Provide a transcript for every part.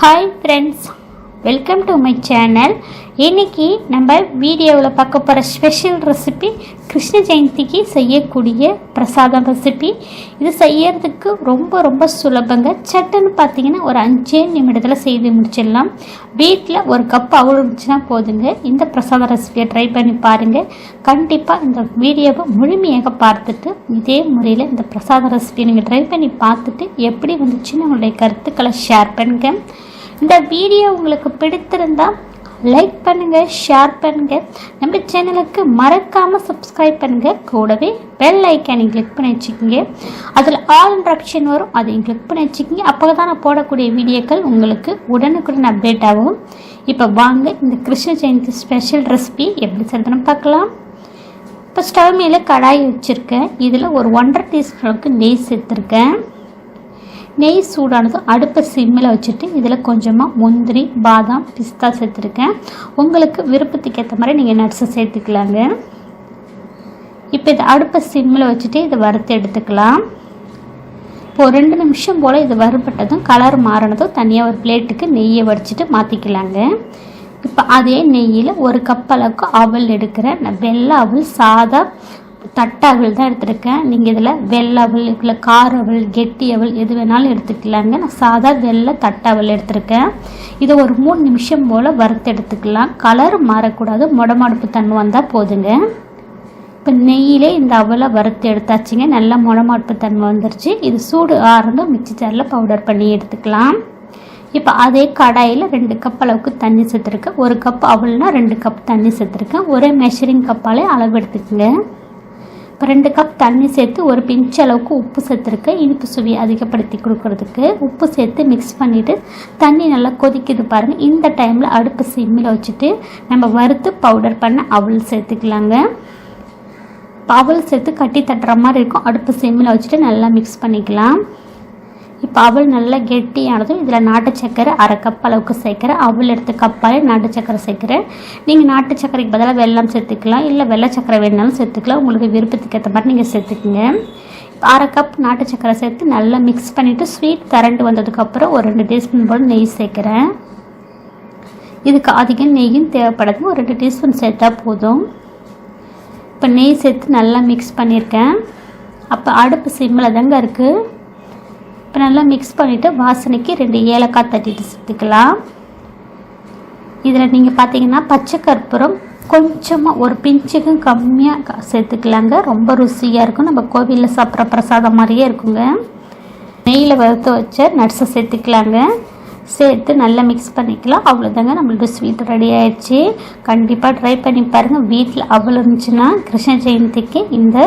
Hi friends welcome to my channel இன்னைக்கு நம்ம வீடியோவில் பார்க்க போகிற ஸ்பெஷல் ரெசிபி கிருஷ்ண ஜெயந்திக்கு செய்யக்கூடிய பிரசாதம் ரெசிபி இது செய்யறதுக்கு ரொம்ப ரொம்ப சுலபங்க. சட்டுன்னு பார்த்தீங்கன்னா ஒரு அஞ்சே நிமிடத்தில் செய்து முடிச்சிடலாம். வீட்டில் ஒரு கப் அவ்வளோ இருந்துச்சுன்னா போதுங்க. இந்த பிரசாத ரெசிபியை ட்ரை பண்ணி பாருங்கள் கண்டிப்பாக இந்த வீடியோவை முழுமையாக பார்த்துட்டு இதே முறையில் இந்த பிரசாத ரெசிபியை நீங்கள் ட்ரை பண்ணி பார்த்துட்டு எப்படி வந்துச்சுன்னு உங்களுடைய கருத்துக்களை ஷேர் பண்ணுங்க. இந்த வீடியோ உங்களுக்கு பிடித்திருந்தால் லைக் பண்ணுங்கள் ஷேர் பண்ணுங்கள் நம்ம சேனலுக்கு மறக்காமல் சப்ஸ்கிரைப் பண்ணுங்கள் கூடவே பெல் ஐக்கானை கிளிக் பண்ணி வச்சுக்கோங்க. அதில் ஆல் ஆப்ஷன் வரும் அதையும் கிளிக் பண்ணி வச்சுக்கோங்க. அப்போ தான் நான் போடக்கூடிய வீடியோக்கள் உங்களுக்கு உடனுக்குடன் அப்டேட் ஆகும். இப்போ வாங்க இந்த கிருஷ்ண ஜெயந்தி ஸ்பெஷல் ரெசிபி எப்படி செய்யறதுன்னு பார்க்கலாம். இப்போ ஸ்டவ் மேலே கடாய் வச்சுருக்கேன். இதில் ஒரு ஒன்றரை டீஸ்பூனுக்கு நெய் சேர்த்துருக்கேன். நெய் சூடானதும் அடுப்பை சிம்மில் வச்சுட்டு இதில் கொஞ்சமாக முந்திரி பாதாம் பிஸ்தா சேர்த்துருக்கேன். உங்களுக்கு விருப்பத்துக்கு ஏற்ற மாதிரி நீங்கள் நட்ஸை சேர்த்துக்கலாங்க. இப்போ இதை அடுப்பை சிம்மில் வச்சுட்டு இதை வறுத்து எடுத்துக்கலாம். இப்போ ரெண்டு நிமிஷம் போல் இது வறுபட்டதும் கலர் மாறினதும் தனியாக ஒரு பிளேட்டுக்கு நெய்யை வடிச்சிட்டு மாற்றிக்கலாங்க இப்போ அதே நெய்யில் ஒரு கப் அளவுக்கு அவல் எடுக்கிறேன். நான் வெள்ளை அவல் சாதா தட்டை அவள் தான் எடுத்திருக்கேன். நீங்கள் இதில் வெள்ளவள் அவல் இல்லை கார அவள் கெட்டி அவள் எது வேணாலும் எடுத்துக்கலாங்க. நான் சாதா வெள்ளை தட்டை எடுத்திருக்கேன். இதை ஒரு மூணு நிமிஷம் போல் வறுத்து எடுத்துக்கலாம். கலர் மாறக்கூடாது. முடமாடுப்பு தன்மை வந்தால் போதுங்க. இப்போ நெய்யிலே இந்த அவலை வறுத்து எடுத்தாச்சுங்க. நல்லா முடமாடுப்பு தன்மை வந்துருச்சு. இது சூடு ஆறுங்க. மிக்சி ஜாரில் பவுடர் பண்ணி எடுத்துக்கலாம். இப்போ அதே கடாயில் ரெண்டு கப் அளவுக்கு தண்ணி சேர்த்துருக்கேன். ஒரு கப் அவல்னால் ரெண்டு கப் தண்ணி சேர்த்துருக்கேன். ஒரே மெஷரிங் கப்பாலே அளவு எடுத்துக்கோங்க. இப்போ ரெண்டு கப் தண்ணி சேர்த்து ஒரு பிஞ்ச் அளவுக்கு உப்பு சேர்த்துருக்கேன். இனிப்பு சுவை அதிகப்படுத்தி கொடுக்கறதுக்கு உப்பு சேர்த்து மிக்ஸ் பண்ணிவிட்டு தண்ணி நல்லா கொதிக்குது பாருங்கள் இந்த டைமில் அடுப்பு சிம்மில் வச்சுட்டு நம்ம வறுத்து பவுடர் பண்ண அவல் சேர்த்துக்கலாங்க. அவல் சேர்த்து கட்டி தட்டுற மாதிரி இருக்கும். அடுப்பு சிம்மில் வச்சுட்டு நல்லா மிக்ஸ் பண்ணிக்கலாம். இப்போ அவள் நல்லா கெட்டியானதும் இதில் நாட்டு சக்கரை அரை கப் அளவுக்கு சேர்க்குறேன். அவள் எடுத்த கப்பாலே நாட்டு சக்கரை சேர்க்குறேன். நீங்கள் நாட்டு சக்கரைக்கு பதிலாக வெள்ளம் சேர்த்துக்கலாம். இல்லை வெள்ளை சக்கரை வேணாலும் சேர்த்துக்கலாம். உங்களுக்கு விருப்பத்துக்கு ஏற்ற மாதிரி நீங்கள் சேர்த்துக்குங்க. அரை கப் நாட்டு சக்கரை சேர்த்து நல்லா மிக்ஸ் பண்ணிவிட்டு ஸ்வீட் கரண்ட் வந்ததுக்கப்புறம் ஒரு ரெண்டு டீஸ்பூன் போல் நெய் சேர்க்குறேன். இதுக்கு அதிகம் நெய்யும் தேவைப்படாது. ஒரு ரெண்டு டீஸ்பூன் சேர்த்தா போதும். இப்போ நெய் சேர்த்து நல்லா மிக்ஸ் பண்ணியிருக்கேன் அப்போ அடுப்பு சிம்மில் தாங்க இருக்குது இப்போ நல்லா மிக்ஸ் பண்ணிவிட்டு வாசனைக்கு ரெண்டு ஏலக்காய் தட்டிட்டு சேர்த்துக்கலாம் இதில் நீங்கள் பார்த்தீங்கன்னா பச்சை கற்பூரம் கொஞ்சமாக ஒரு பிஞ்சுக்கும் கம்மியாக சேர்த்துக்கலாங்க. ரொம்ப ருசியாக இருக்கும். நம்ம கோவிலில் சாப்பிட்ற பிரசாதம் மாதிரியே இருக்குங்க. நெய்யில் வறுத்து வச்ச நட்ஸை சேர்த்துக்கலாங்க. சேர்த்து நல்லா மிக்ஸ் பண்ணிக்கலாம். அவ்வளோதாங்க நம்மளோட ஸ்வீட் ரெடி ஆயிடுச்சு. கண்டிப்பாக ட்ரை பண்ணி பாருங்கள் வீட்டில் அவல் இருந்துச்சுன்னா கிருஷ்ண ஜெயந்திக்கு இந்த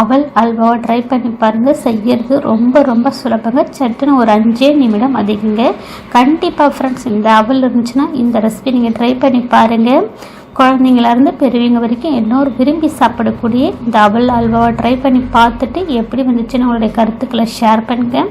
அவல் அல்வாவை ட்ரை பண்ணி பாருங்கள் செய்யறது ரொம்ப ரொம்ப சுலபங்க. சட்டுன்னு ஒரு அஞ்சே நிமிடம் அதிகங்க. கண்டிப்பாக ஃப்ரெண்ட்ஸ் இந்த அவல் இருந்துச்சுன்னா இந்த ரெசிபி நீங்கள் ட்ரை பண்ணி பாருங்கள் குழந்தைங்களாருந்து பெரியவங்க வரைக்கும் எல்லோரும் விரும்பி சாப்பிடக்கூடிய இந்த அவல் அல்வாவை ட்ரை பண்ணி பார்த்துட்டு எப்படி வந்துச்சுன்னு உங்களுடைய கருத்துக்களை ஷேர் பண்ணுங்கள்